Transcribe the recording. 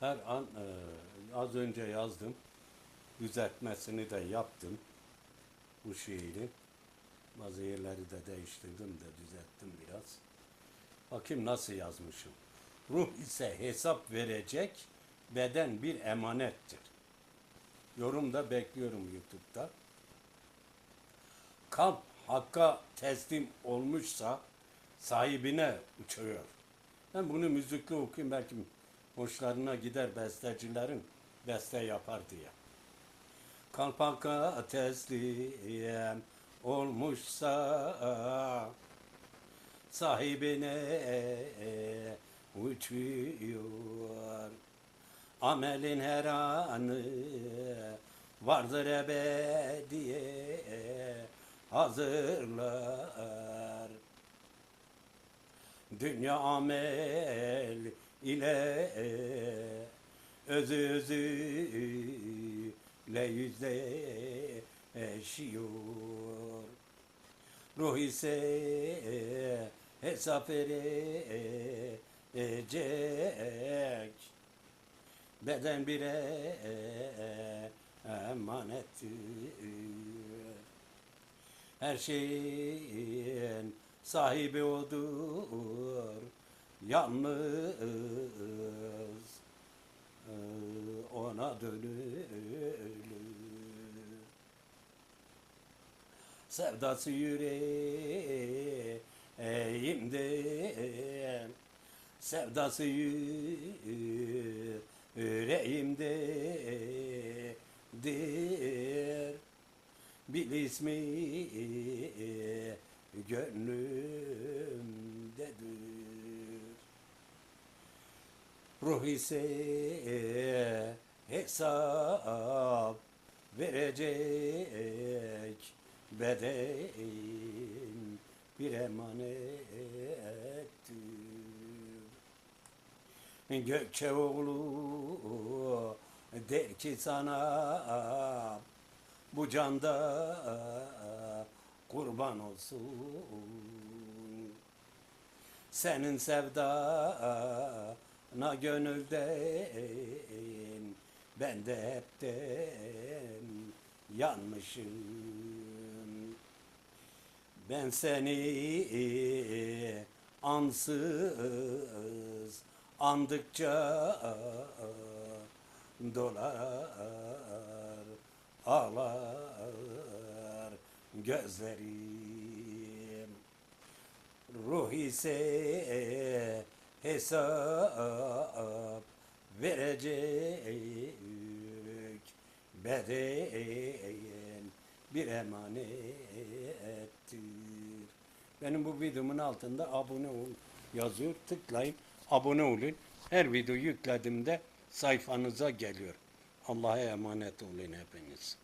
Her an e, az önce yazdım. Düzeltmesini de yaptım. Bu şiirin. Bazı yerleri de değiştirdim de düzelttim biraz. Bakayım nasıl yazmışım. Ruh ise hesap verecek, beden bir emanettir. Yorumda bekliyorum YouTube'da. Kalp hakka teslim olmuşsa sahibine uçuyor. Ben bunu müzikli okuyayım belki hoşlarına gider bestecilerin beste yapar diye. Kalp hakka teslim olmuşsa sahibine uçuyor. Amelin her anı vardır ebediye hazırlar. Dünya amel ile özü özüyle yüzleşiyor. Ruh ise hesap verecek. Beden bir emanettir. Her şeyin sahibi odur. Yalnız e, ona dönülür. Sevdası yüreğimde Sevdası yüreğimdedir Bil ismi gönlümdedir Ruh ise hesap verecek beden bir emanettir. Gökçeoğlu der ki sana bu canda kurban olsun. Senin sevdana gönülden ben de hepten yanmışım. Ben seni ansız andıkça dolar ağlar gözlerim. Ruh ise hesap verecek beden bir emanettir. Benim bu videomun altında abone ol yazıyor. Tıklayın, abone olun. Her video yüklediğimde sayfanıza geliyor. Allah'a emanet olun hepiniz.